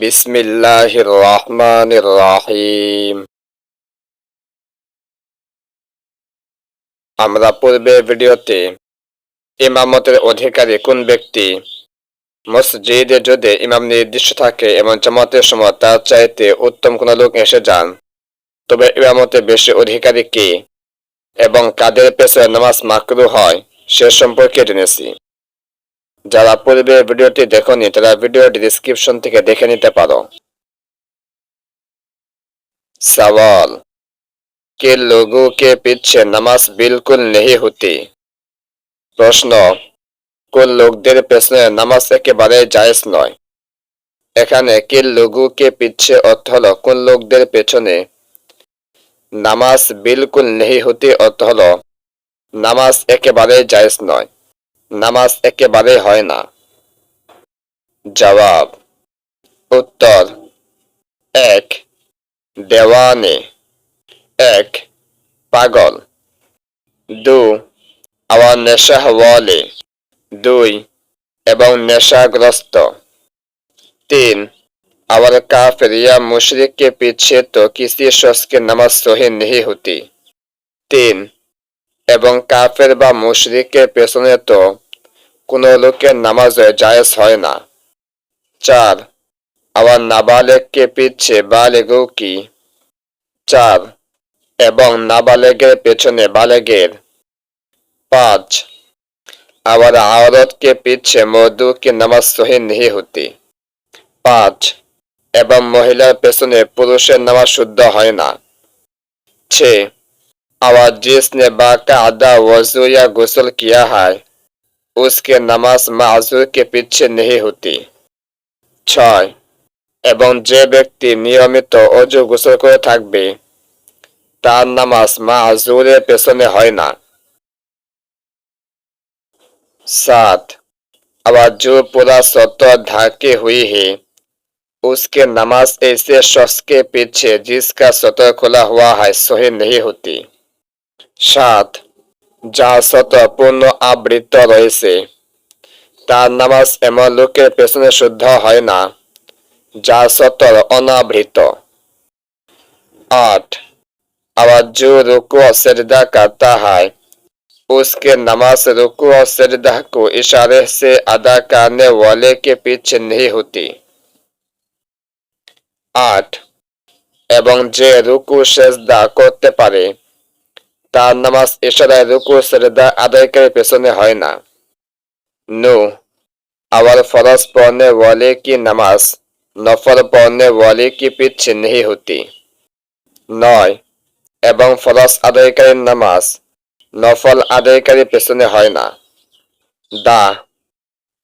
বিসমিল্লাহির রহমানির রহিম আমরা পূর্বের ভিডিওতে ইমামতের অধিকারী কোন ব্যক্তি? মসজিদে যদি ইমাম নির্দিষ্ট থাকে এবং জামাতের সময় তার চাইতে উত্তম কোন লোক এসে যান, তবে ইমামতে বেশি অধিকারী কে? এবং কাদের পেছনে নামাজ মাকরু হয়, সে সম্পর্কে জেনেছি। যারা পূর্বে ভিডিওটি দেখনি তারা ভিডিওটি ডিসক্রিপশন থেকে দেখে নিতে পারো सवाल के लोगों के पीछे नमाज बिल्कुल नहीं होती প্রশ্ন কোন লোকদের পেছনে নামাজ একেবারে জায়েজ নয় এখানে কে লোগুকে পিচ্ছে অর্থ হলো কোন লোকদের পেছনে নামাজ বিলকুল নেহি হতে অর্থ হলো নামাজ একেবারে জায়েজ নয় নামাজ একেবারে হয় না জবাব উত্তর এক দেওয়ানে এক পাগল দু আবার নেশা ওয়ালে দুই এবং নেশাগ্রস্ত তিন আবার काफिर या मुशरिक के पीछे तो किसी शख्स की नमाज सही नहीं होती তিন এবং কাফের বা মুশরিকের পেছনে তো কোনো লোকের নামাজ জায়েজ হয় না। চার, আবার নাবালেগকে পিচ্ছে বালেগও কি? চার, এবং নাবালেগের পেছনে বালেগের। পাঁচ, আবার আওরতকে পিচ্ছে মধু কি নামাজ সহি নেই হতি। পাঁচ, এবং মহিলার পেছনে পুরুষের নামাজ শুদ্ধ হয় না। ছে আবার जिसने बाकायदा वजू या गुसल किया है उसके नमाज माजूर के पीछे नहीं होती ছয় এবং যে ব্যক্তি নিয়মিত অজু গোসল করে থাকবে তার নামাজ মাজুরের পেছনে হয় না सात अब जो पूरा सत्तर ढाके हुई है उसके नमाज ऐसे शख्स के पीछे जिसका सतर खुला हुआ है सही नहीं होती সাত যা শত পূর্ণ আবৃত রয়েছে তার নামাজ এমন লোকের পেছনে শুদ্ধ হয় না যা সতর অনাবৃত आठ আবার जो रुकू और सजदा करता है उसके नमाज रुकू और सजदा को इशारे से अदा करने वाले के पीछे नहीं होती আট এবং যে রুকু সেজদা করতে পারে তার নামাজ ইশারায় রুকু সেজদা আদায়কারী পেছনে হয় না নো আবার ফরজ পড়নে वाले की नमाज নফল পড়নে वाले की पीछे नहीं होती নয় এবং ফরজ আদায়কারীর নামাজ নফল আদায়কারী পেছনে হয় না দা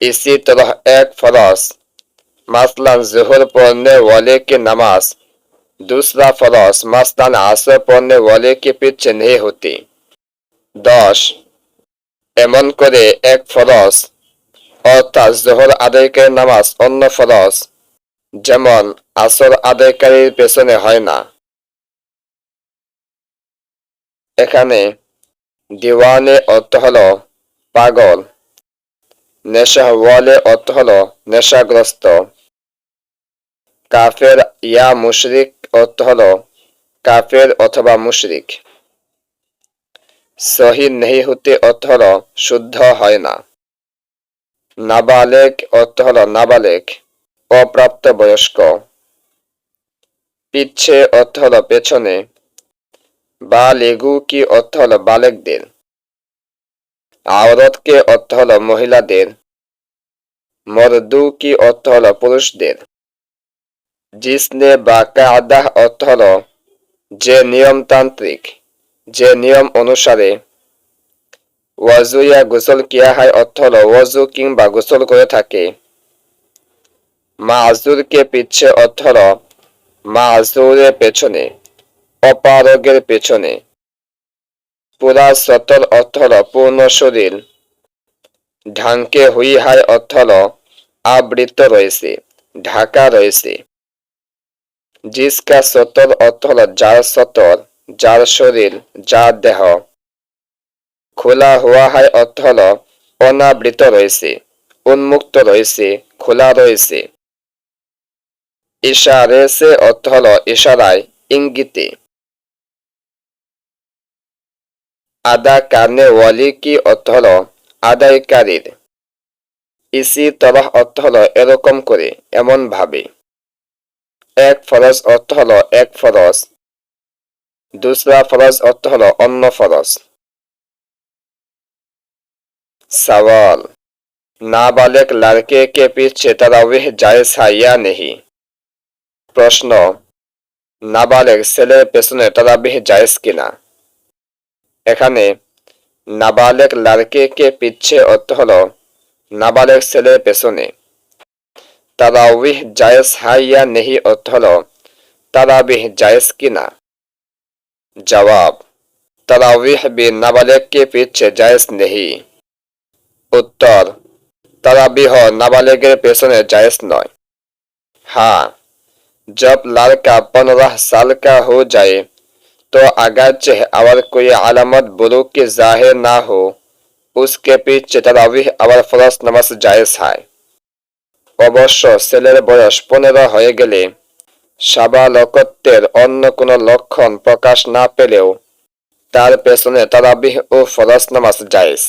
इसी तरह एक फरज मसलन जहर पढ़ने वाले की नमाज दूसरा फरज मसलन आसर पढ़ने वाले के पीछे नहीं होती দশ এমন করে এক ফরজ অর্থাৎ জোহর আদায়কারীর নামাজ অন্য ফরজ যেমন আসর আদায়কারীর পেছনে হয় না এখানে দিওয়ানে অর্থ হল পাগল নেশা ওয়ালে অর্থ হল নেশাগ্রস্ত কাফের ইয়া মুশরিক অর্থ হল কাফের অথবা মুশরিক। সহি নেই হতে অর্থ হল শুদ্ধ হয় না। নাবালেক অর্থ হল নাবালেক অপ্রাপ্ত বয়স্ক পিচ্ছে অর্থ হল পেছনে বা লেগু কি অর্থ হল বালেকদের। আওরতকে অর্থ হল মহিলাদের, মরদু কি অর্থ হল পুরুষদের। জিসনে বা কাদাহ অর্থ হল যে নিয়মতান্ত্রিক, যে নিয়ম অনুসারে। ওয়াজু ইয়া গোসল কিয়া হয় অর্থ হল ওয়াজু কিংবা গোসল করে থাকে। মা আজুরকে পিচ্ছে অর্থ হল মা আজুরের পেছনে, অপারগের পেছনে। পুরা সতর অর্থ হল পূর্ণ শরীর। ঢাঙ্কে হুই হাই অর্থ হল আবৃত রয়েছে, ঢাকা রয়েছে। জিসকা সতর অর্থ হল যার সতর যার শরীর, যার দেহ। খোলা হওয়া হয় অর্থ হল অনাবৃত রয়েছে, উন্মুক্ত রয়েছে, খোলা রয়েছে। ইশারে সে অর্থ হলো ইশারায়, ইঙ্গিতে। আদা কারনে ওয়ালি কি অর্থ আদায়কারীর? ইসি তরহ অর্থ হলো এরকম করে এমন ভাবে এক ফরজ অর্থ হলো এক ফরজ দুসরা ফরজ অর্থ হলো অন্য ফরজ সওয়াল नाबालिग लड़के के पीछे तराविह जायज है या नहीं প্রশ্ন নাবালেগ ছেলের পেছনে তরাবিহ জায়েজ কিনা এখানে নাবালেগ লড়কে কে পিচ্ছে অর্থ হলো নাবালেগ ছেলের পেছনে তারাবিহ জায়েজ হয় ইয়া নেহি অর্থ হলো তারাবিহ জায়েজ কিনা জবাব তারাবিহ বি নাবালেগ কে পিচ্ছে জায়েজ নেহি উত্তর তারাবিহ নাবালেগের পেছনে জায়েজ নয় हाँ जब लड़का पंद्रह साल का हो जाए तो अगरचे और कोई अलामत बुलूक की जाहिर ना हो उसके पीछे तराविह और फरस नमाज জায়েজ হয় অবশ্য ছেলের বয়স পনেরো হয়ে গেলে সাবালকত্বের অন্য কোনো লক্ষণ প্রকাশ না পেলেও তার পেছনে তারাবিহ ও ফরস নামাজ জায়েজ।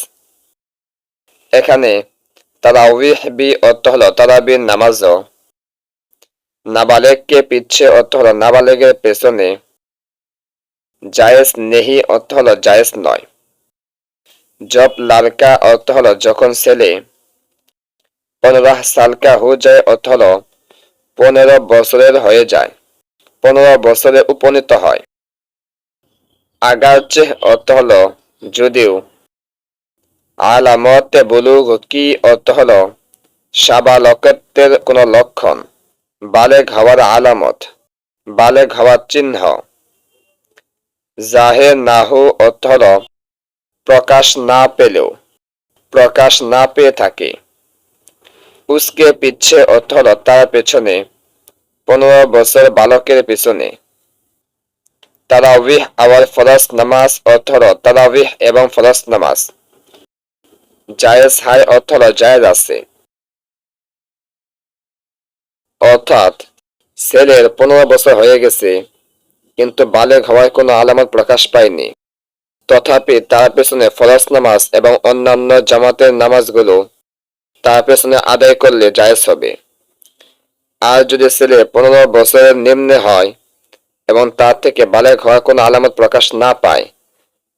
এখানে তারাউিহ বি অর্থ হলো তারাবির নামাজও। নাবালেগকে পিচ্ছে অর্থ হল নাবালেগের পেছনে। জায়েজ নেহি অর্থ হল জায়েজ নয়। জব লালকা অর্থ হল যখন ছেলে পনেরো সালকা হয়ে যায় অর্থ হলো পনেরো বছরের হয়ে যায়। পনেরো বছরে উপনীত হয়। আগারচে অর্থ হলো যদিও আলামতে বুলুগ কি অর্থ হলো সাবালকত্বের কোন লক্ষণ? বালেগ হওয়ার আলামত, বালেগ হওয়ার চিহ্ন। জাহের নাহু অর্থ প্রকাশ না পেলেও, প্রকাশ না পেয়ে থাকে। উসকে পিচ্ছে অর্থ হল তার পেছনে, পনেরো বছর বালকের পিছনে। তারাবিহ আওয়ার ফরস নামাজ অর্থ হল তারাবিহ এবং ফরস নামাজ। জায়েজ হাই অর্থ হল জায়েজ আছে। অর্থাৎ ছেলের পনেরো বছর হয়ে গেছে, কিন্তু বালেগ হওয়ায় কোনো আলামত প্রকাশ পায়নি। তথাপি তার পেছনে ফরজ নামাজ এবং অন্যান্য জামাতের নামাজগুলো তার পেছনে আদায় করলে জায়েজ হবে। আর যদি ছেলে পনেরো বছরের নিম্নে হয় এবং তার থেকে বালেগ হওয়ার কোনো আলামত প্রকাশ না পায়,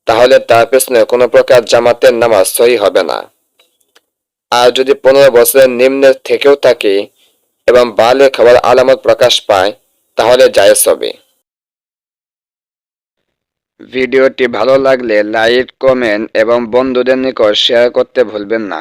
তাহলে তার পেছনে কোনো প্রকার জামাতের নামাজ সহি হবে না। আর যদি পনেরো বছরের নিম্নে থেকেও থাকে এবং বালে খাবার আলামত প্রকাশ পায়, তাহলে জায়েজ হবে। ভিডিওটি ভালো লাগলে লাইক, কমেন্ট এবং বন্ধুদের নিকট শেয়ার করতে ভুলবেন না।